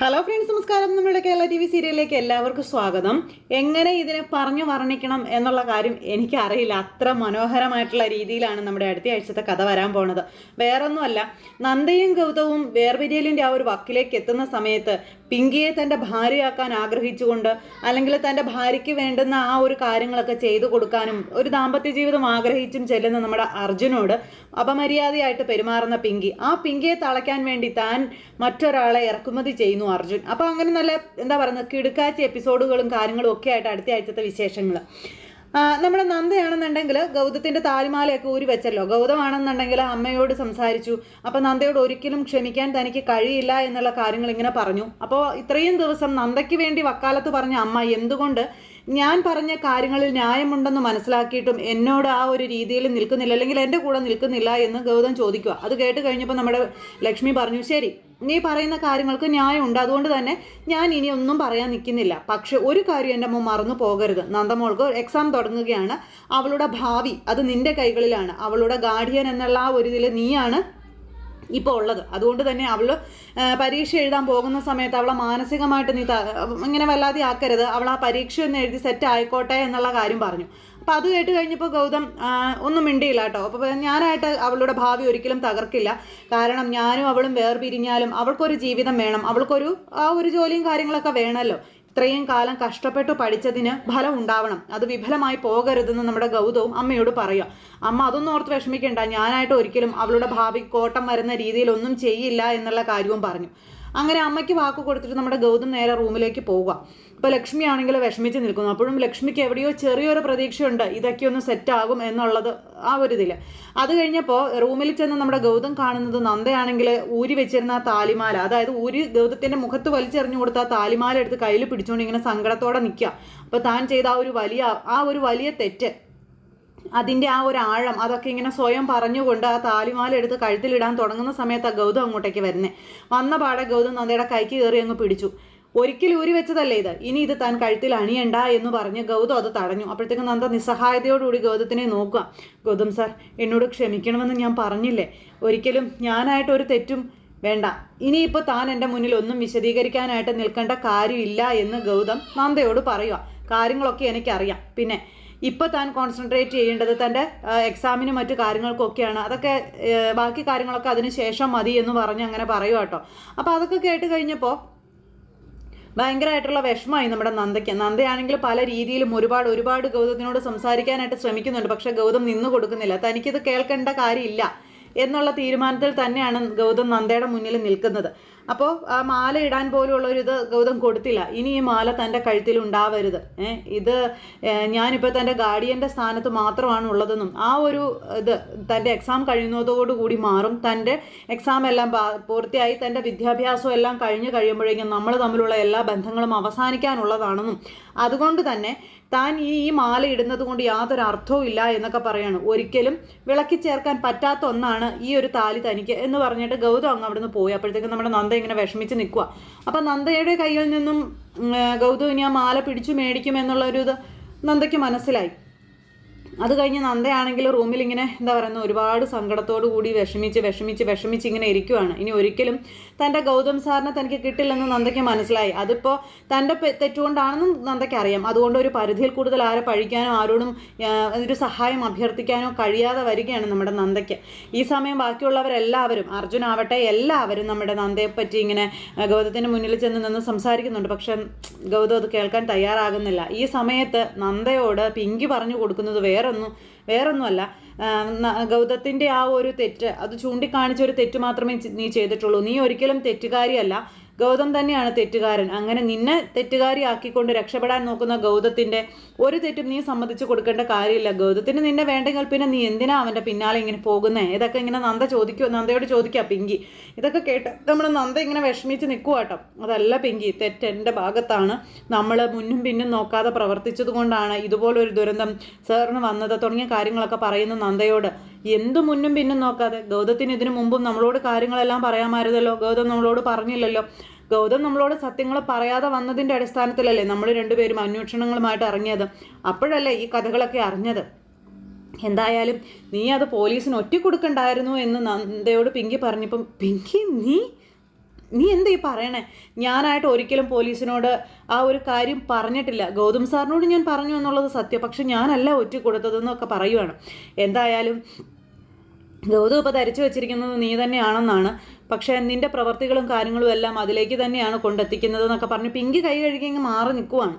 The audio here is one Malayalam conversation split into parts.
ഹലോ ഫ്രണ്ട്സ് നമസ്കാരം. നമ്മുടെ കേരള ടി വി സീരിയലിലേക്ക് എല്ലാവർക്കും സ്വാഗതം. എങ്ങനെ ഇതിനെ പറഞ്ഞു വർണിക്കണം എന്നുള്ള കാര്യം എനിക്കറിയില്ല. അത്ര മനോഹരമായിട്ടുള്ള രീതിയിലാണ് നമ്മുടെ അടുത്ത ആഴ്ചത്തെ കഥ വരാൻ പോണത്. വേറൊന്നുമല്ല നന്ദയും ഗൗതവും വേർപിരിയലിന്റെ ആ ഒരു വക്കിലേക്ക് എത്തുന്ന സമയത്ത് പിങ്കിയെ തന്റെ ഭാര്യയാക്കാൻ ആഗ്രഹിച്ചുകൊണ്ട് അല്ലെങ്കിൽ തന്റെ ഭാര്യയ്ക്ക് വേണ്ടുന്ന ആ ഒരു കാര്യങ്ങളൊക്കെ ചെയ്തു കൊടുക്കാനും ഒരു ദാമ്പത്യ ജീവിതം ആഗ്രഹിച്ചും ചെല്ലുന്ന നമ്മുടെ അർജുനോട് അപമര്യാദയായിട്ട് പെരുമാറുന്ന പിങ്കി ആ പിങ്കിയെ തളയ്ക്കാൻ വേണ്ടി താൻ മറ്റൊരാളെ ഇറക്കുമതി ചെയ്യുന്നു അർജുൻ. അപ്പോൾ അങ്ങനെ നല്ല എന്താ പറയുന്നത് കിടുക്കാച്ചി എപ്പിസോഡുകളും കാര്യങ്ങളും ഒക്കെ ആയിട്ട് അടുത്ത ആഴ്ചത്തെ വിശേഷങ്ങൾ നമ്മുടെ നന്ദയാണെന്നുണ്ടെങ്കിൽ ഗൗതത്തിന്റെ താലിമാലയൊക്കെ ഊരി വെച്ചല്ലോ. ഗൗതമാണെന്നുണ്ടെങ്കിൽ അമ്മയോട് സംസാരിച്ചു. അപ്പോൾ നന്ദയോട് ഒരിക്കലും ക്ഷമിക്കാൻ തനിക്ക് കഴിയില്ല എന്നുള്ള കാര്യങ്ങൾ ഇങ്ങനെ പറഞ്ഞു. അപ്പോൾ ഇത്രയും ദിവസം നന്ദയ്ക്ക് വേണ്ടി വക്കാലത്ത് പറഞ്ഞ അമ്മ എന്തുകൊണ്ട് ഞാൻ പറഞ്ഞ കാര്യങ്ങളിൽ ന്യായമുണ്ടെന്ന് മനസ്സിലാക്കിയിട്ടും എന്നോട് ആ ഒരു രീതിയിൽ നിൽക്കുന്നില്ല അല്ലെങ്കിൽ എന്റെ കൂടെ നിൽക്കുന്നില്ല എന്ന് ഗൗതം ചോദിക്കുക അത് കേട്ട് കഴിഞ്ഞപ്പോൾ നമ്മുടെ ലക്ഷ്മി പറഞ്ഞു ശരി നീ പറയുന്ന കാര്യങ്ങൾക്ക് ന്യായമുണ്ട്. അതുകൊണ്ട് തന്നെ ഞാൻ ഇനി ഒന്നും പറയാൻ നിൽക്കുന്നില്ല. പക്ഷെ ഒരു കാര്യം എന്റെ അമ്മ മറന്നു പോകരുത്. നന്ദമോൾക്ക് എക്സാം തുടങ്ങുകയാണ്. അവളുടെ ഭാവി അത് നിന്റെ കൈകളിലാണ്. അവളുടെ ഗാർഡിയൻ എന്നുള്ള ആ ഒരു ഇതിൽ നീയാണ് ഇപ്പോൾ ഉള്ളത്. അതുകൊണ്ട് തന്നെ അവൾ പരീക്ഷ എഴുതാൻ പോകുന്ന സമയത്ത് അവളെ മാനസികമായിട്ട് നീ ഇങ്ങനെ വല്ലാതെ ആക്കരുത്. അവൾ ആ പരീക്ഷ ഒന്ന് എഴുതി സെറ്റ് ആയിക്കോട്ടെ എന്നുള്ള കാര്യം പറഞ്ഞു. അപ്പം അത് കേട്ട് കഴിഞ്ഞപ്പോൾ ഗൗതം ഒന്നും മിണ്ടിയില്ല കേട്ടോ. അപ്പോൾ ഞാനായിട്ട് അവളുടെ ഭാവി ഒരിക്കലും തകർക്കില്ല. കാരണം ഞാനും അവളും വേർപിരിഞ്ഞാലും അവൾക്കൊരു ജീവിതം വേണം. അവൾക്കൊരു ആ ഒരു ജോലിയും കാര്യങ്ങളൊക്കെ വേണമല്ലോ. ഇത്രയും കാലം കഷ്ടപ്പെട്ട് പഠിച്ചതിന് ഫലം ഉണ്ടാവണം. അത് വിഫലമായി പോകരുതെന്ന് നമ്മുടെ ഗൗതവും അമ്മയോട് പറയുക. അമ്മ അതൊന്നും ഓർത്ത് വിഷമിക്കേണ്ട. ഞാനായിട്ട് ഒരിക്കലും അവളുടെ ഭാവി കോട്ടം വരുന്ന രീതിയിൽ ഒന്നും ചെയ്യില്ല എന്നുള്ള കാര്യവും പറഞ്ഞു. അങ്ങനെ അമ്മയ്ക്ക് വാക്ക് കൊടുത്തിട്ട് നമ്മുടെ ഗൗതം നേരെ റൂമിലേക്ക് പോവുക. ഇപ്പോൾ ലക്ഷ്മി ആണെങ്കിൽ വിഷമിച്ച് നിൽക്കുന്നു. അപ്പോഴും ലക്ഷ്മിക്ക് എവിടെയോ ചെറിയൊരു പ്രതീക്ഷയുണ്ട്. ഇതൊക്കെ ഒന്ന് സെറ്റ് ആകും എന്നുള്ളത് ആ ഒരു ഇതിൽ അത് കഴിഞ്ഞപ്പോൾ റൂമിൽ ചെന്ന് നമ്മുടെ ഗൗതം കാണുന്നത് നന്ദയാണെങ്കിൽ ഊരി വെച്ചിരുന്ന ആ താലിമാല അതായത് ഊരി ഗൗതത്തിന്റെ മുഖത്ത് വലിച്ചെറിഞ്ഞു കൊടുത്ത ആ താലിമാല എടുത്ത് കയ്യിൽ പിടിച്ചുകൊണ്ട് ഇങ്ങനെ സങ്കടത്തോടെ നിൽക്കുക അപ്പോൾ താൻ ചെയ്ത ആ ഒരു വലിയ ആ ഒരു വലിയ തെറ്റ്. അതിന്റെ ആ ഒരു ആഴം അതൊക്കെ ഇങ്ങനെ സ്വയം പറഞ്ഞുകൊണ്ട് ആ താലിമാല എടുത്ത് കഴുത്തിലിടാൻ തുടങ്ങുന്ന സമയത്ത് ആ ഗൗതം അങ്ങോട്ടേക്ക് വരുന്നേ. വന്ന പാടെ ഗൗതം നന്ദയുടെ കൈക്ക് കയറി അങ്ങ് പിടിച്ചു. ഒരിക്കലും ഊരി വെച്ചതല്ലേ ഇത്? ഇനി ഇത് താൻ കഴുത്തിൽ അണിയണ്ട എന്ന് പറഞ്ഞ് ഗൗതം അത് തടഞ്ഞു. അപ്പോഴത്തേക്കും നന്ദ നിസ്സഹായതയോടുകൂടി ഗൗതത്തിനെ നോക്കുക. ഗൗതം സാർ എന്നോട് ക്ഷമിക്കണമെന്ന് ഞാൻ പറഞ്ഞില്ലേ? ഒരിക്കലും ഞാനായിട്ട് ഒരു തെറ്റും വേണ്ട. ഇനിയിപ്പോൾ താൻ എന്റെ മുന്നിൽ ഒന്നും വിശദീകരിക്കാനായിട്ട് നിൽക്കേണ്ട കാര്യമില്ല എന്ന് ഗൗതം നന്ദയോട് പറയുക. കാര്യങ്ങളൊക്കെ എനിക്കറിയാം. പിന്നെ ഇപ്പോൾ താൻ കോൺസെൻട്രേറ്റ് ചെയ്യേണ്ടത് തന്റെ എക്സാമിനും മറ്റു കാര്യങ്ങൾക്കൊക്കെയാണ്. അതൊക്കെ ബാക്കി കാര്യങ്ങളൊക്കെ അതിന് ശേഷം മതി എന്ന് പറഞ്ഞ് അങ്ങനെ പറയുക കേട്ടോ. അപ്പോൾ അതൊക്കെ കേട്ട് കഴിഞ്ഞപ്പോൾ ഭയങ്കരമായിട്ടുള്ള വിഷമമായി നമ്മുടെ നന്ദയ്ക്ക്. നന്ദയാണെങ്കിൽ പല രീതിയിലും ഒരുപാട് ഒരുപാട് ഗൗതത്തിനോട് സംസാരിക്കാനായിട്ട് ശ്രമിക്കുന്നുണ്ട്. പക്ഷെ ഗൗതം നിന്നു കൊടുക്കുന്നില്ല. തനിക്കിത് കേൾക്കേണ്ട കാര്യമില്ല എന്നുള്ള തീരുമാനത്തിൽ തന്നെയാണ് ഗൗതം നന്ദയുടെ മുന്നിൽ നിൽക്കുന്നത്. അപ്പോൾ ആ മാല ഇടാൻ പോലുള്ള ഒരു ഇത് ഗൗതം കൊടുത്തില്ല. ഇനി ഈ മാല തന്റെ കഴുത്തിൽ ഉണ്ടാവരുത്. ഇത് ഞാനിപ്പോൾ തന്റെ ഗാർഡിയന്റെ സ്ഥാനത്ത് മാത്രമാണ് ഉള്ളതെന്നും ആ ഒരു ഇത് തന്റെ എക്സാം കഴിയുന്നതോടുകൂടി മാറും. തന്റെ എക്സാം എല്ലാം പൂർത്തിയായി തന്റെ വിദ്യാഭ്യാസം എല്ലാം കഴിഞ്ഞ് കഴിയുമ്പോഴേക്കും നമ്മൾ തമ്മിലുള്ള എല്ലാ ബന്ധങ്ങളും അവസാനിക്കാനുള്ളതാണെന്നും. അതുകൊണ്ട് തന്നെ താൻ ഈ ഈ മാല ഇടുന്നത് കൊണ്ട് യാതൊരു അർത്ഥവും ഇല്ല എന്നൊക്കെ പറയാണ്. ഒരിക്കലും വിളക്കി ചേർക്കാൻ പറ്റാത്ത ഒന്നാണ് ഈ ഒരു താലി തനിക്ക് എന്ന് പറഞ്ഞിട്ട് ഗൗതം അങ്ങ് അവിടുന്ന് പോയി. അപ്പോഴത്തേക്കും നമ്മുടെ നന്ദ ഇങ്ങനെ വിഷമിച്ച് നിൽക്കുക അപ്പം നന്ദയുടെ കയ്യിൽ നിന്നും ഗൗതം ആ മാല പിടിച്ചു മേടിക്കും എന്നുള്ളൊരു ഇത് നന്ദയ്ക്ക് മനസ്സിലായി. അത് കഴിഞ്ഞ് നന്ദയാണെങ്കിൽ റൂമിൽ ഇങ്ങനെ എന്താ പറയുന്നത് ഒരുപാട് സങ്കടത്തോടു കൂടി വിഷമിച്ച് വിഷമിച്ച് വിഷമിച്ച് ഇങ്ങനെ ഇരിക്കുവാണ്. ഇനി ഒരിക്കലും തന്റെ ഗൗതം സാറിനെ തനിക്ക് കിട്ടില്ലെന്ന് നന്ദയ്ക്ക് മനസ്സിലായി. അതിപ്പോൾ തന്റെ തെറ്റുകൊണ്ടാണെന്നും നന്ദയ്ക്ക് അറിയാം അതുകൊണ്ട് ഒരു പരിധിയിൽ കൂടുതൽ ആരെ പഴിക്കാനോ ആരോടും ഒരു സഹായം അഭ്യർത്ഥിക്കാനോ കഴിയാതെ വരികയാണ് നമ്മുടെ നന്ദയ്ക്ക്. ഈ സമയം ബാക്കിയുള്ളവരെല്ലാവരും അർജുൻ ആവട്ടെ എല്ലാവരും നമ്മുടെ നന്ദയെ പറ്റി ഇങ്ങനെ ഗൗതത്തിന്റെ മുന്നിൽ ചെന്ന് നിന്ന് സംസാരിക്കുന്നുണ്ട്. പക്ഷെ ഗൗതം അത് കേൾക്കാൻ തയ്യാറാകുന്നില്ല. ഈ സമയത്ത് നന്ദയോട് പിങ്കി പറഞ്ഞു കൊടുക്കുന്നത് വേറൊന്നും വേറൊന്നുമല്ല. ഗൗതത്തിന്റെ ആ ഒരു തെറ്റ് അത് ചൂണ്ടിക്കാണിച്ച ഒരു തെറ്റ് മാത്രമേ നീ ചെയ്തിട്ടുള്ളൂ. നീ ഒരിക്കലും തെറ്റുകാരിയല്ല. ഗൗതം തന്നെയാണ് തെറ്റുകാരൻ. അങ്ങനെ നിന്നെ തെറ്റുകാരിയാക്കിക്കൊണ്ട് രക്ഷപ്പെടാൻ നോക്കുന്ന ഗൗതത്തിന്റെ ഒരു തെറ്റും നീ സമ്മതിച്ചു കൊടുക്കേണ്ട കാര്യമില്ല. ഗൗതത്തിന് നിന്നെ വേണ്ടെങ്കിൽ പിന്നെ നീ എന്തിനാ അവന്റെ പിന്നാലെ ഇങ്ങനെ പോകുന്നത് ഇതൊക്കെ ഇങ്ങനെ നന്ദ ചോദിക്കുക നന്ദയോട് ചോദിക്കുക പിങ്കി. ഇതൊക്കെ കേട്ട് നമ്മൾ നന്ദ ഇങ്ങനെ വിഷമിച്ച് നിൽക്കുക കേട്ടോ. അതല്ല പിങ്കി തെറ്റ് എന്റെ ഭാഗത്താണ്. നമ്മൾ മുന്നും പിന്നും നോക്കാതെ പ്രവർത്തിച്ചത് കൊണ്ടാണ് ഇതുപോലൊരു ദുരന്തം സാറിന് വന്നത് തുടങ്ങിയ കാര്യങ്ങളൊക്കെ പറയുന്ന നന്ദയോട്. എന്തു മുന്നും പിന്നും നോക്കാതെ? ഗൗതത്തിന് ഇതിനു മുമ്പും നമ്മളോട് കാര്യങ്ങളെല്ലാം പറയാമായിരുന്നല്ലോ. ഗൗതം നമ്മളോട് പറഞ്ഞില്ലല്ലോ. ഗൗതം നമ്മളോട് സത്യങ്ങൾ പറയാതെ വന്നതിന്റെ അടിസ്ഥാനത്തിലല്ലേ നമ്മൾ രണ്ടുപേരും അന്വേഷണങ്ങളുമായിട്ട് ഇറങ്ങിയത്? അപ്പോഴല്ലേ ഈ കഥകളൊക്കെ അറിഞ്ഞത്. എന്തായാലും നീ അത് പോലീസിന് ഒറ്റ കൊടുക്കണ്ടായിരുന്നു എന്ന് നന്ദയോട് പിങ്കി പറഞ്ഞപ്പം പിങ്കി നീ നീ എന്താ ഈ പറയണേ? ഞാനായിട്ട് ഒരിക്കലും പോലീസിനോട് ആ ഒരു കാര്യം പറഞ്ഞിട്ടില്ല. ഗൗതം സാറിനോട് ഞാൻ പറഞ്ഞു എന്നുള്ളത് സത്യം. പക്ഷെ ഞാനല്ല ഒറ്റ കൊടുത്തതെന്നൊക്കെ പറയുവാണ്. എന്തായാലും ഗൗതം ഇപ്പോൾ ധരിച്ചു വെച്ചിരിക്കുന്നത് നീ തന്നെയാണെന്നാണ് പക്ഷേ നിന്റെ പ്രവർത്തികളും കാര്യങ്ങളും എല്ലാം അതിലേക്ക് തന്നെയാണ് കൊണ്ടെത്തിക്കുന്നത് എന്നൊക്കെ പറഞ്ഞ് പിങ്കി കൈ കഴുകി അങ്ങ് മാറി നിൽക്കുവാണ്.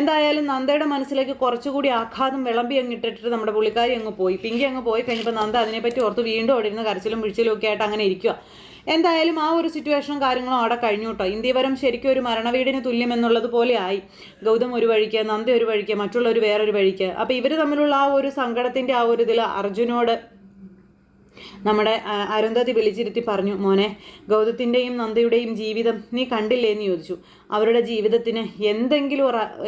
എന്തായാലും നന്ദയുടെ മനസ്സിലേക്ക് കുറച്ചുകൂടി ആഘാതം വിളമ്പി അങ്ങ് ഇട്ടിട്ട് നമ്മുടെ പുള്ളിക്കാരി അങ്ങ് പോയി. പിങ്കി അങ്ങ് പോയി കഴിഞ്ഞപ്പോൾ നന്ദ അതിനെപ്പറ്റി ഓർത്ത് വീണ്ടും ഓടിയിരുന്ന കരച്ചിലും പിഴിച്ചിലും ഒക്കെ ആയിട്ട് അങ്ങനെ ഇരിക്കുക എന്തായാലും ആ ഒരു സിറ്റുവേഷനും കാര്യങ്ങളും അവിടെ കഴിഞ്ഞു കേട്ടോ. ഇന്ത്യവരം ശരിക്കും ഒരു മരണവീടിന് തുല്യം എന്നുള്ളത് പോലെ ആയി. ഗൗതം ഒരു വഴിക്ക് നന്ദി ഒരു വഴിക്ക് മറ്റുള്ളവർ വേറൊരു വഴിക്ക്. അപ്പോൾ ഇവർ തമ്മിലുള്ള ആ ഒരു സങ്കടത്തിന്റെ ആ ഒരു ഇതിൽ അർജുനോട് നമ്മുടെ അരുന്ധതി വിളിച്ചിരുത്തി പറഞ്ഞു മോനെ ഗൗതത്തിന്റെയും നന്ദയുടെയും ജീവിതം നീ കണ്ടില്ലേ? എന്ന് ചോദിച്ചു. അവരുടെ ജീവിതത്തിന് എന്തെങ്കിലും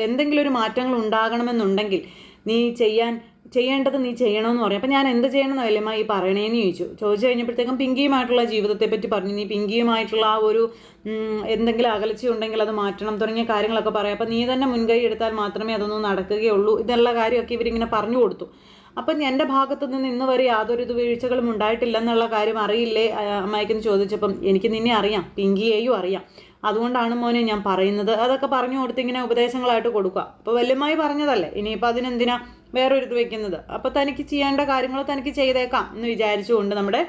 എന്തെങ്കിലും ഒരു മാറ്റങ്ങൾ ഉണ്ടാകണമെന്നുണ്ടെങ്കിൽ നീ ചെയ്യാൻ ചെയ്യേണ്ടത് നീ ചെയ്യണമെന്ന് പറഞ്ഞു അപ്പം ഞാൻ എന്ത് ചെയ്യണമെന്ന് വല്യമ്മ ഈ പറയണേന്ന് ചോദിച്ചു. ചോദിച്ചു കഴിഞ്ഞപ്പോഴത്തേക്കും പിങ്കിയുമായിട്ടുള്ള ജീവിതത്തെ പറ്റി പറഞ്ഞു. നീ പിങ്കിയുമായിട്ടുള്ള ആ ഒരു എന്തെങ്കിലും അകലച്ച ഉണ്ടെങ്കിൽ അത് മാറ്റണം തുടങ്ങിയ കാര്യങ്ങളൊക്കെ പറയാം. അപ്പം നീ തന്നെ മുൻകൈ എടുത്താൽ മാത്രമേ അതൊന്നും നടക്കുകയുള്ളൂ. ഇതെല്ലാ കാര്യമൊക്കെ ഇവരിങ്ങനെ പറഞ്ഞു കൊടുത്തു. അപ്പം എന്റെ ഭാഗത്തു നിന്ന് ഇന്ന് വരെ യാതൊരു ഇത് വീഴ്ചകളും ഉണ്ടായിട്ടില്ലെന്നുള്ള കാര്യം അറിയില്ലേ? അമ്മായിക്കെന്ന് ചോദിച്ചപ്പം എനിക്ക് നിന്നെ അറിയാം പിങ്കിയെയും അറിയാം. അതുകൊണ്ടാണ് മോനെ ഞാൻ പറയുന്നത്. അതൊക്കെ പറഞ്ഞു കൊടുത്ത് ഇങ്ങനെ ഉപദേശങ്ങളായിട്ട് കൊടുക്കുക. അപ്പോൾ വല്യമായി പറഞ്ഞതല്ലേ ഇനിയിപ്പോൾ അതിനെന്തിനാ വേറൊരു ഇത് വെക്കുന്നത്? അപ്പോൾ തനിക്ക് ചെയ്യേണ്ട കാര്യങ്ങൾ തനിക്ക് ചെയ്തേക്കാം എന്ന് വിചാരിച്ചുകൊണ്ട് നമ്മുടെ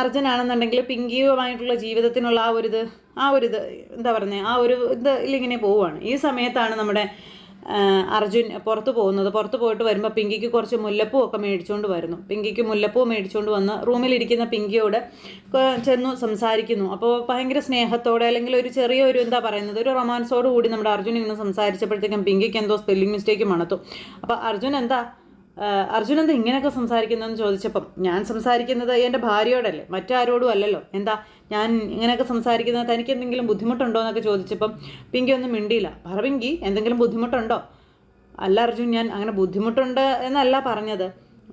അർജുനാണെന്നുണ്ടെങ്കിൽ പിങ്കിയുമായിട്ടുള്ള ജീവിതത്തിനുള്ള ആ ഒരു ഇത് ആ ഒരു ഇത് എന്താ പറയുന്നത് ആ ഒരു ഇത് ഇല്ലിങ്ങനെ പോവുകയാണ്. ഈ സമയത്താണ് നമ്മുടെ അർജുൻ പുറത്തു പോകുന്നത്. പുറത്തു പോയിട്ട് വരുമ്പോൾ പിങ്കിക്ക് കുറച്ച് മുല്ലപ്പൂ ഒക്കെ മേടിച്ചുകൊണ്ട് വരുന്നു. പിങ്കിക്ക് മുല്ലപ്പൂ മേടിച്ചുകൊണ്ട് വന്ന് റൂമിലിരിക്കുന്ന പിങ്കിയോട് ചെന്നു സംസാരിക്കുന്നു. അപ്പോൾ ഭയങ്കര സ്നേഹത്തോടെ അല്ലെങ്കിൽ ഒരു ചെറിയ ഒരു എന്താ പറയുന്നത് ഒരു റൊമാൻസോട് കൂടി നമ്മുടെ അർജുൻ ഇങ്ങനെ സംസാരിച്ചപ്പോഴത്തേക്കും പിങ്കിക്ക് എന്തോ സ്പെല്ലിംഗ് മിസ്റ്റേക്ക് മണത്തു. അപ്പോൾ അർജുൻ എന്താ അർജുൻ എന്താ ഇങ്ങനെയൊക്കെ സംസാരിക്കുന്നതെന്ന് ചോദിച്ചപ്പം ഞാൻ സംസാരിക്കുന്നത് എന്റെ ഭാര്യയോടല്ലേ മറ്റാരോടും അല്ലല്ലോ. എന്താ ഞാൻ ഇങ്ങനെയൊക്കെ സംസാരിക്കുന്നത് തനിക്ക് എന്തെങ്കിലും ബുദ്ധിമുട്ടുണ്ടോ എന്നൊക്കെ ചോദിച്ചപ്പം പിങ്കി ഒന്നും മിണ്ടിയില്ല. പറ പിങ്കി എന്തെങ്കിലും ബുദ്ധിമുട്ടുണ്ടോ? അല്ല അർജുൻ ഞാൻ അങ്ങനെ ബുദ്ധിമുട്ടുണ്ട് എന്നല്ല പറഞ്ഞത്.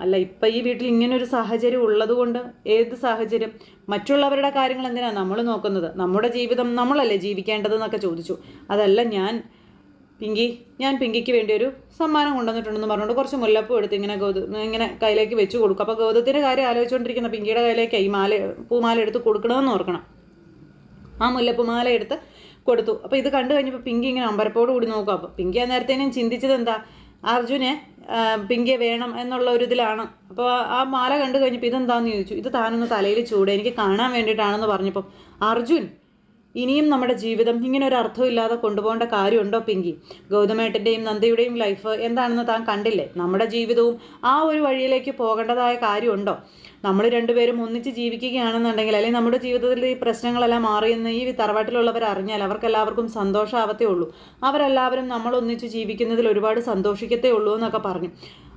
അല്ല ഇപ്പം ഈ വീട്ടിൽ ഇങ്ങനൊരു സാഹചര്യം ഉള്ളതുകൊണ്ട് ഏത് സാഹചര്യം? മറ്റുള്ളവരുടെ കാര്യങ്ങൾ എന്തിനാണ് നമ്മൾ നോക്കുന്നത്? നമ്മുടെ ജീവിതം നമ്മളല്ലേ ജീവിക്കേണ്ടതെന്നൊക്കെ ചോദിച്ചു. അതല്ല ഞാൻ പിങ്കി ഞാൻ പിങ്കിക്ക് വേണ്ടി ഒരു സമ്മാനം കൊണ്ടുവന്നിട്ടുണ്ടെന്ന് പറഞ്ഞുകൊണ്ട് കുറച്ച് മുല്ലപ്പൂ എടുത്ത് ഇങ്ങനെ ഗൗത ഇങ്ങനെ കയ്യിലേക്ക് വെച്ച് കൊടുക്കും. അപ്പോൾ ഗൗതത്തിന്റെ കാര്യം ആലോചിച്ചുകൊണ്ടിരിക്കുന്ന പിങ്കിയുടെ കയ്യിലേക്ക് ഈ മാല പൂമാല എടുത്ത് കൊടുക്കണമെന്ന് ഓർക്കണം. ആ മുല്ലപ്പൂമാല എടുത്ത് കൊടുത്തു. അപ്പോൾ ഇത് കണ്ടു കഴിഞ്ഞപ്പോൾ പിങ്കി ഇങ്ങനെ അമ്പരപ്പോട് കൂടി നോക്കും. അപ്പോൾ പിങ്കി ആ നേരത്തേനും ചിന്തിച്ചത് എന്താ? അർജുനെ പിങ്കിയെ വേണം എന്നുള്ള ഒരു ഇതിലാണ്. അപ്പോൾ ആ മാല കണ്ടു കഴിഞ്ഞപ്പോൾ ഇതെന്താന്ന് ചോദിച്ചു. ഇത് താനൊന്ന് തലയിൽ ചൂട് എനിക്ക് കാണാൻ വേണ്ടിയിട്ടാണെന്ന് പറഞ്ഞപ്പോൾ അർജുൻ ഇനിയും നമ്മുടെ ജീവിതം ഇങ്ങനെ ഒരു അർത്ഥമില്ലാതെ കൊണ്ടുപോകേണ്ട കാര്യമുണ്ടോ പിങ്കി? ഗൗതമേട്ടന്റെയും നന്ദയുടെയും ലൈഫ് എന്താണെന്ന് താൻ കണ്ടില്ലേ? നമ്മുടെ ജീവിതവും ആ ഒരു വഴിയിലേക്ക് പോകേണ്ടതായ കാര്യമുണ്ടോ? നമ്മൾ രണ്ടുപേരും ഒന്നിച്ച് ജീവിക്കുകയാണെന്നുണ്ടെങ്കിൽ അല്ലെങ്കിൽ നമ്മുടെ ജീവിതത്തിൽ ഈ പ്രശ്നങ്ങളെല്ലാം മാറിയെന്ന് ഈ തറവാട്ടിലുള്ളവർ അറിഞ്ഞാൽ അവർക്കെല്ലാവർക്കും സന്തോഷമാവത്തേ ഉള്ളൂ. അവരെല്ലാവരും നമ്മൾ ഒന്നിച്ച് ജീവിക്കുന്നതിൽ ഒരുപാട് സന്തോഷിക്കത്തേ ഉള്ളൂ എന്നൊക്കെ പറഞ്ഞു.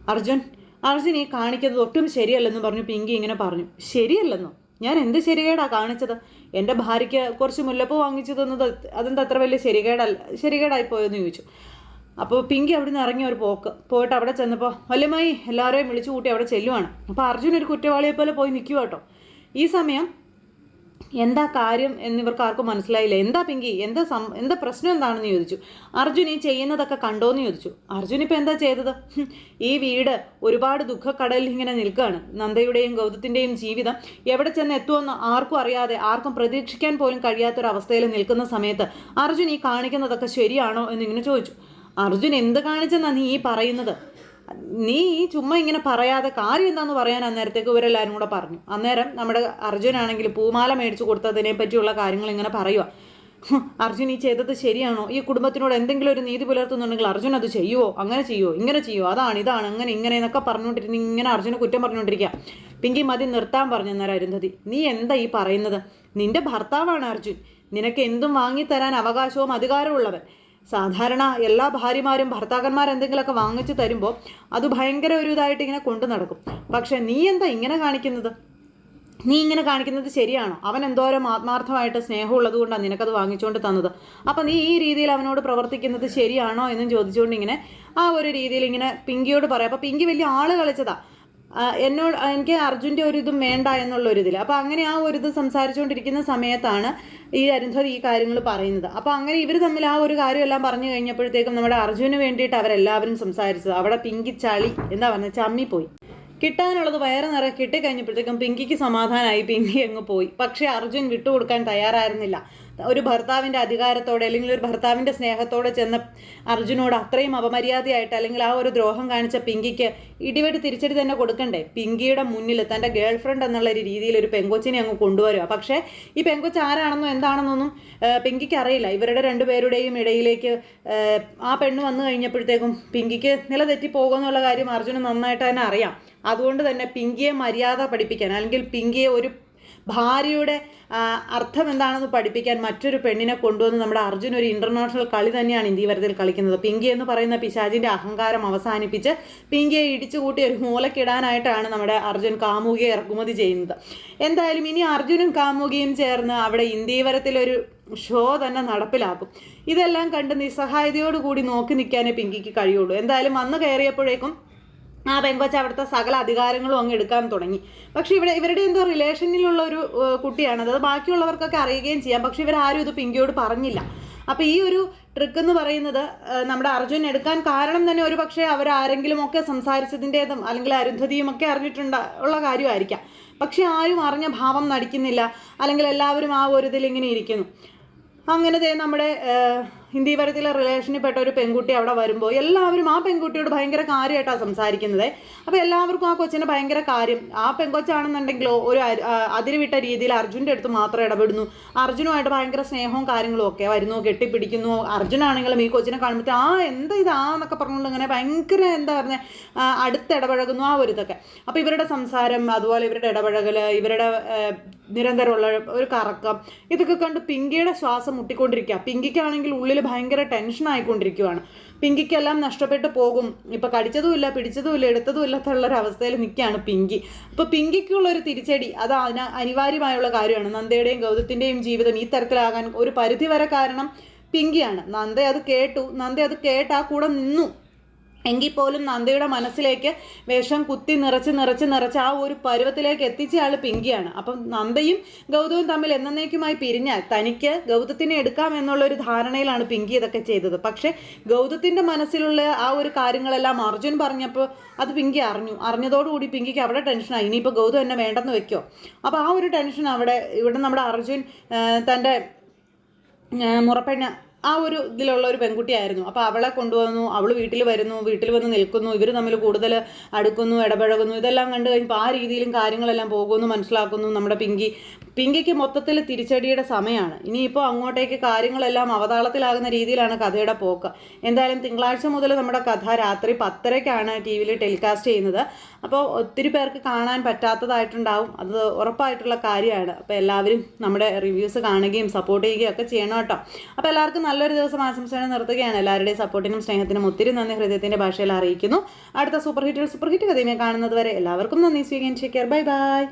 അർജുൻ അർജുൻ ഈ കാണിക്കുന്നത് ഒട്ടും ശരിയല്ലെന്ന് പറഞ്ഞു പിങ്കി ഇങ്ങനെ പറഞ്ഞു. ശരിയല്ലെന്നോ? ഞാൻ എന്ത് ശരികേടാ കാണിച്ചത്? എന്റെ ഭാര്യയ്ക്ക് കുറച്ച് മുല്ലപ്പൂ വാങ്ങിച്ചു തന്നത് അതെന്താ അത്ര വലിയ ശരികേടല്ല ശരികേടായി പോയെന്ന് ചോദിച്ചു. അപ്പോൾ പിങ്കി അവിടെ നിന്ന് ഇറങ്ങി ഒരു പോക്ക് പോയിട്ട് അവിടെ ചെന്നപ്പോൾ വല്യമായി എല്ലാവരെയും വിളിച്ചു കൂട്ടി അവിടെ ചെല്ലുവാണ്. അപ്പോൾ അർജുൻ ഒരു കുറ്റവാളിയെ പോലെ പോയി നിൽക്കുക കേട്ടോ ഈ സമയം എന്താ കാര്യം എന്നിവർക്ക് ആർക്കും മനസ്സിലായില്ല. എന്താ പിങ്കി? എന്താ സം എന്താ പ്രശ്നം എന്താണെന്ന് ചോദിച്ചു. അർജുൻ ഈ ചെയ്യുന്നതൊക്കെ കണ്ടോന്ന് ചോദിച്ചു. അർജുൻ ഇപ്പം എന്താ ചെയ്തത്? ഈ വീട് ഒരുപാട് ദുഃഖക്കടലിൽ ഇങ്ങനെ നിൽക്കുകയാണ്. നന്ദയുടെയും ഗൗതത്തിന്റെയും ജീവിതം എവിടെ ചെന്ന് എത്തുമെന്ന് ആർക്കും അറിയാതെ ആർക്കും പ്രതീക്ഷിക്കാൻ പോലും കഴിയാത്തൊരവസ്ഥയിൽ നിൽക്കുന്ന സമയത്ത് അർജുൻ ഈ കാണിക്കുന്നതൊക്കെ ശരിയാണോ എന്നിങ്ങനെ ചോദിച്ചു. അർജുൻ എന്ത് കാണിച്ചെന്നാണ് നീ ഈ പറയുന്നത്? നീ ഈ ചുമ്മാ ഇങ്ങനെ പറയാതെ കാര്യം എന്താണെന്ന് പറയാൻ അന്നേരത്തേക്ക് ഇവരെല്ലാവരും കൂടെ പറഞ്ഞു. അന്നേരം നമ്മുടെ അർജുനാണെങ്കിൽ പൂമാല മേടിച്ചു കൊടുത്തതിനെ പറ്റിയുള്ള കാര്യങ്ങൾ ഇങ്ങനെ പറയുക അർജുൻ ഈ ചെയ്തത് ശരിയാണോ? ഈ കുടുംബത്തിനോട് എന്തെങ്കിലും ഒരു നീതി പുലർത്തുന്നുണ്ടെങ്കിൽ അർജുൻ അത് ചെയ്യുവോ? അങ്ങനെ ചെയ്യുവോ? ഇങ്ങനെ ചെയ്യുവോ? അതാണ് ഇതാണ് അങ്ങനെ ഇങ്ങനെ എന്നൊക്കെ പറഞ്ഞുകൊണ്ടിരുന്ന് ഇങ്ങനെ അർജുനെ കുറ്റം പറഞ്ഞുകൊണ്ടിരിക്കുക പിങ്കി മതി നിർത്താൻ പറഞ്ഞു നേരം അരുന്ധതി. നീ എന്താ ഈ പറയുന്നത്? നിന്റെ ഭർത്താവാണ് അർജുൻ. നിനക്ക് എന്തും വാങ്ങിത്തരാൻ അവകാശവും അധികാരമുള്ളവൻ സാധാരണ എല്ലാ ഭാര്യമാരും ഭർത്താക്കന്മാർ എന്തെങ്കിലുമൊക്കെ വാങ്ങിച്ചു തരുമ്പോൾ അത് ഭയങ്കര ഒരു ഇതായിട്ട് ഇങ്ങനെ കൊണ്ടു നടക്കും. പക്ഷെ നീ എന്താ ഇങ്ങനെ കാണിക്കുന്നത്? നീ ഇങ്ങനെ കാണിക്കുന്നത് ശരിയാണോ? അവൻ എന്തോരം ആത്മാർത്ഥമായിട്ട് സ്നേഹമുള്ളത് കൊണ്ടാണ് നിനക്കത് വാങ്ങിച്ചുകൊണ്ട് തന്നത്. അപ്പം നീ ഈ രീതിയിൽ അവനോട് പ്രവർത്തിക്കുന്നത് ശരിയാണോ എന്നും ചോദിച്ചുകൊണ്ട് ഇങ്ങനെ ആ ഒരു രീതിയിൽ ഇങ്ങനെ പിങ്കിയോട് പറയാം. അപ്പം പിങ്കി വലിയ ആൾ കളിച്ചതാ. ആ, എന്നോട് എനിക്ക് അർജുന്റെ ഒരു ഇതും വേണ്ട എന്നുള്ള ഒരു ഇതിൽ അപ്പോൾ അങ്ങനെ ആ ഒരു ഇത് സംസാരിച്ചുകൊണ്ടിരിക്കുന്ന സമയത്താണ് ഈ അരുന്ധതി ഈ കാര്യങ്ങൾ പറയുന്നത്. അപ്പോൾ അങ്ങനെ ഇവർ തമ്മിൽ ആ ഒരു കാര്യമെല്ലാം പറഞ്ഞു കഴിഞ്ഞപ്പോഴത്തേക്കും നമ്മുടെ അർജുന് വേണ്ടിയിട്ട് അവരെല്ലാവരും സംസാരിച്ചത്. അവിടെ പിങ്കി ചളി എന്താ പറഞ്ഞത് ചമ്മിപ്പോയി. കിട്ടാനുള്ളത് വയറ് നിറയെ കിട്ടിക്കഴിഞ്ഞപ്പോഴത്തേക്കും പിങ്കിക്ക് സമാധാനമായി പിങ്കി അങ്ങ് പോയി. പക്ഷേ അർജുൻ വിട്ടുകൊടുക്കാൻ തയ്യാറായിരുന്നില്ല. ഒരു ഭർത്താവിന്റെ അധികാരത്തോടെ അല്ലെങ്കിൽ ഒരു ഭർത്താവിന്റെ സ്നേഹത്തോടെ ചെന്ന അർജുനോട് അത്രയും അപമര്യാദയായിട്ട് അല്ലെങ്കിൽ ആ ഒരു ദ്രോഹം കാണിച്ച പിങ്കിക്ക് ഇടിവെടി തിരിച്ചടി തന്നെ കൊടുക്കണ്ടേ? പിങ്കിയുടെ മുന്നിൽ തന്റെ ഗേൾ ഫ്രണ്ട് എന്നുള്ള ഒരു രീതിയിൽ ഒരു പെങ്കൊച്ചിനെ അങ്ങ് കൊണ്ടുവരിക. പക്ഷേ ഈ പെങ്കൊച്ച് ആരാണെന്നോ എന്താണെന്നൊന്നും പിങ്കിക്ക് അറിയില്ല. ഇവരുടെ രണ്ടുപേരുടെയും ഇടയിലേക്ക് ആ, പെണ്ണ് വന്നു കഴിഞ്ഞപ്പോഴത്തേക്കും പിങ്കിക്ക് നിലതെറ്റി പോകുമെന്നുള്ള കാര്യം അർജുന് നന്നായിട്ട് തന്നെ അറിയാം. അതുകൊണ്ട് തന്നെ പിങ്കിയെ മര്യാദ പഠിപ്പിക്കാൻ അല്ലെങ്കിൽ പിങ്കിയെ ഒരു ഭാര്യയുടെ അർത്ഥം എന്താണെന്ന് പഠിപ്പിക്കാൻ മറ്റൊരു പെണ്ണിനെ കൊണ്ടുവന്ന് നമ്മുടെ അർജുൻ ഒരു ഇന്റർനാഷണൽ കളി തന്നെയാണ് ഇന്ത്യവരത്തിൽ കളിക്കുന്നത്. പിങ്കി എന്ന് പറയുന്ന പിശാചിന്റെ അഹങ്കാരം അവസാനിപ്പിച്ച് പിങ്കിയെ ഇടിച്ചുകൂട്ടി ഒരു മൂലക്കിടാനായിട്ടാണ് നമ്മുടെ അർജുൻ കാമുകിയെ ഇറക്കുമതി ചെയ്യുന്നത്. എന്തായാലും ഇനി അർജുനും കാമുകിയും ചേർന്ന് അവിടെ ഇന്ത്യവരത്തിലൊരു ഷോ തന്നെ നടപ്പിലാക്കും. ഇതെല്ലാം കണ്ട് നിസ്സഹായതയോടുകൂടി നോക്കി നിൽക്കാനേ പിങ്കിക്ക് കഴിയുള്ളൂ. എന്തായാലും വന്ന് കയറിയപ്പോഴേക്കും ആ പെങ്കൊച്ച അവിടുത്തെ സകല അധികാരങ്ങളും അങ്ങ് എടുക്കാൻ തുടങ്ങി. പക്ഷെ ഇവിടെ ഇവരുടെ എന്തോ റിലേഷനിലുള്ള ഒരു കുട്ടിയാണ്. കുട്ടിയാണത് അത് ബാക്കിയുള്ളവർക്കൊക്കെ അറിയുകയും ചെയ്യാം. പക്ഷെ ഇവരാരും ഇത് പിങ്കിയോട് പറഞ്ഞില്ല. അപ്പോൾ ഈ ഒരു ട്രിക്ക് എന്ന് പറയുന്നത് നമ്മുടെ അർജുൻ എടുക്കാൻ കാരണം തന്നെ ഒരു പക്ഷേ അവരാരെങ്കിലും ഒക്കെ സംസാരിച്ചതിന്റെതും അല്ലെങ്കിൽ അരുന്ധതിയും ഒക്കെ അറിഞ്ഞിട്ടുണ്ട ഉള്ള കാര്യമായിരിക്കാം. പക്ഷെ ആരും അറിഞ്ഞ ഭാവം നടിക്കുന്നില്ല. അല്ലെങ്കിൽ എല്ലാവരും ആ ഒരു ഇതിൽ ഇങ്ങനെ ഇരിക്കുന്നു. അങ്ങനത്തെ നമ്മുടെ ഹിന്ദി പരത്തിലെ റിലേഷനിൽ പെട്ട ഒരു പെൺകുട്ടി അവിടെ വരുമ്പോൾ എല്ലാവരും ആ പെൺകുട്ടിയോട് ഭയങ്കര കാര്യമായിട്ടാണ് സംസാരിക്കുന്നത്. അപ്പോൾ എല്ലാവർക്കും ആ കൊച്ചിനെ ഭയങ്കര കാര്യം. ആ പെൺകൊച്ചാണെന്നുണ്ടെങ്കിലോ ഒരു അതിരുവിട്ട രീതിയിൽ അർജുന്റെ അടുത്ത് മാത്രം ഇടപെടുന്നു. അർജുനുമായിട്ട് ഭയങ്കര സ്നേഹവും കാര്യങ്ങളും ഒക്കെ വരുന്നു കെട്ടിപ്പിടിക്കുന്നു. അർജുനാണെങ്കിലും ഈ കൊച്ചിനെ കാണുമ്പോൾ ആ എന്ത് ഇതാന്നൊക്കെ പറഞ്ഞുകൊണ്ട് ഇങ്ങനെ ഭയങ്കര എന്താ പറഞ്ഞ അടുത്ത് ഇടപഴകുന്നു ആ ഒരു ഇതൊക്കെ. അപ്പോൾ ഇവരുടെ സംസാരം അതുപോലെ ഇവരുടെ ഇടപഴകൽ ഇവരുടെ നിരന്തരമുള്ള ഒരു കറക്കം ഇതൊക്കെ കണ്ട് പിങ്കിയുടെ ശ്വാസം മുട്ടിക്കൊണ്ടിരിക്കുക പിങ്കിക്കാണെങ്കിൽ ഉള്ളിൽ ഭയങ്കര ടെൻഷൻ ആയിക്കൊണ്ടിരിക്കുവാണ്. പിങ്കിക്കെല്ലാം നഷ്ടപ്പെട്ടു പോകും. ഇപ്പൊ കടിച്ചതുമില്ല പിടിച്ചതുമില്ല എടുത്തതുമില്ല എന്നുള്ളൊരു അവസ്ഥയിൽ നിൽക്കുകയാണ് പിങ്കി. അപ്പോൾ പിങ്കിക്കുള്ള ഒരു തിരിച്ചടി അത് അതിന് അനിവാര്യമായുള്ള കാര്യമാണ്. നന്ദയുടെയും ഗൗതത്തിന്റെയും ജീവിതം ഈ തരത്തിലാകാൻ ഒരു പരിധി വരെ കാരണം പിങ്കിയാണ്. നന്ദ അത് കേട്ടു. നന്ദ അത് കേട്ട് ആ കൂടെ നിന്നു. എങ്കിൽ പോലും നന്ദയുടെ മനസ്സിലേക്ക് വിഷം കുത്തി നിറച്ച് നിറച്ച് നിറച്ച് ആ ഒരു പരുവത്തിലേക്ക് എത്തിച്ച ആൾ പിങ്കിയാണ്. അപ്പം നന്ദയും ഗൗതവും തമ്മിൽ എന്നേക്കുമായി പിരിഞ്ഞാൽ തനിക്ക് ഗൗതത്തിനെ എടുക്കാം എന്നുള്ള ഒരു ധാരണയിലാണ് പിങ്കി ഇതൊക്കെ ചെയ്തത്. പക്ഷേ ഗൗതത്തിന്റെ മനസ്സിലുള്ള ആ ഒരു കാര്യങ്ങളെല്ലാം അർജുൻ പറഞ്ഞപ്പോൾ അത് പിങ്കി അറിഞ്ഞു. അറിഞ്ഞതോടുകൂടി പിങ്കിക്ക് അവിടെ ടെൻഷനായി. ഇനിയിപ്പോൾ ഗൗതം എന്നെ വേണ്ടെന്ന് വെക്കോ? അപ്പോൾ ആ ഒരു ടെൻഷൻ അവിടെ ഇവിടെ നമ്മുടെ അർജുൻ തന്റെ മുറപ്പെണ്ണ ആ ഒരു ഇതിലുള്ള ഒരു പെൺകുട്ടിയായിരുന്നു. അപ്പോൾ അവളെ കൊണ്ടുവന്നു അവൾ വീട്ടിൽ വരുന്നു വീട്ടിൽ വന്ന് നിൽക്കുന്നു ഇവർ തമ്മിൽ കൂടുതൽ അടുക്കുന്നു ഇടപഴകുന്നു ഇതെല്ലാം കണ്ടു കഴിഞ്ഞപ്പോൾ ആ രീതിയിലും കാര്യങ്ങളെല്ലാം പോകുമെന്ന് മനസ്സിലാക്കുന്നു. നമ്മുടെ പിങ്കി പിങ്കിക്ക് മൊത്തത്തിൽ തിരിച്ചടിയുടെ സമയമാണ്. ഇനിയിപ്പോൾ അങ്ങോട്ടേക്ക് കാര്യങ്ങളെല്ലാം അവതാളത്തിലാകുന്ന രീതിയിലാണ് കഥയുടെ പോക്ക്. എന്തായാലും തിങ്കളാഴ്ച മുതൽ നമ്മുടെ കഥ രാത്രി പത്തരയ്ക്കാണ് ടി വിയിൽ ടെലികാസ്റ്റ് ചെയ്യുന്നത്. അപ്പോൾ ഒത്തിരി പേർക്ക് കാണാൻ പറ്റാത്തതായിട്ടുണ്ടാവും. അത് ഉറപ്പായിട്ടുള്ള കാര്യമാണ്. അപ്പോൾ എല്ലാവരും നമ്മുടെ റിവ്യൂസ് കാണുകയും സപ്പോർട്ട് ചെയ്യുകയും ഒക്കെ ചെയ്യണം കേട്ടോ. അപ്പോൾ എല്ലാവർക്കും നല്ലൊരു ദിവസം ആശംസകൾ നിർത്തുകയാണ്. എല്ലാവരുടെയും സപ്പോർട്ടിനും സ്നേഹത്തിനും ഒത്തിരി നന്ദി. ഹൃദയത്തിന്റെ ഭാഷയിൽ അറിയിക്കുന്നു. അടുത്ത സൂപ്പർ ഹിറ്റുകൾ സൂപ്പർ ഹിറ്റ് കഥയുമായി കാണുന്നത് വരെ എല്ലാവർക്കും നന്ദി. സ്വീകരിച്ചേക്കർ ബൈ ബൈ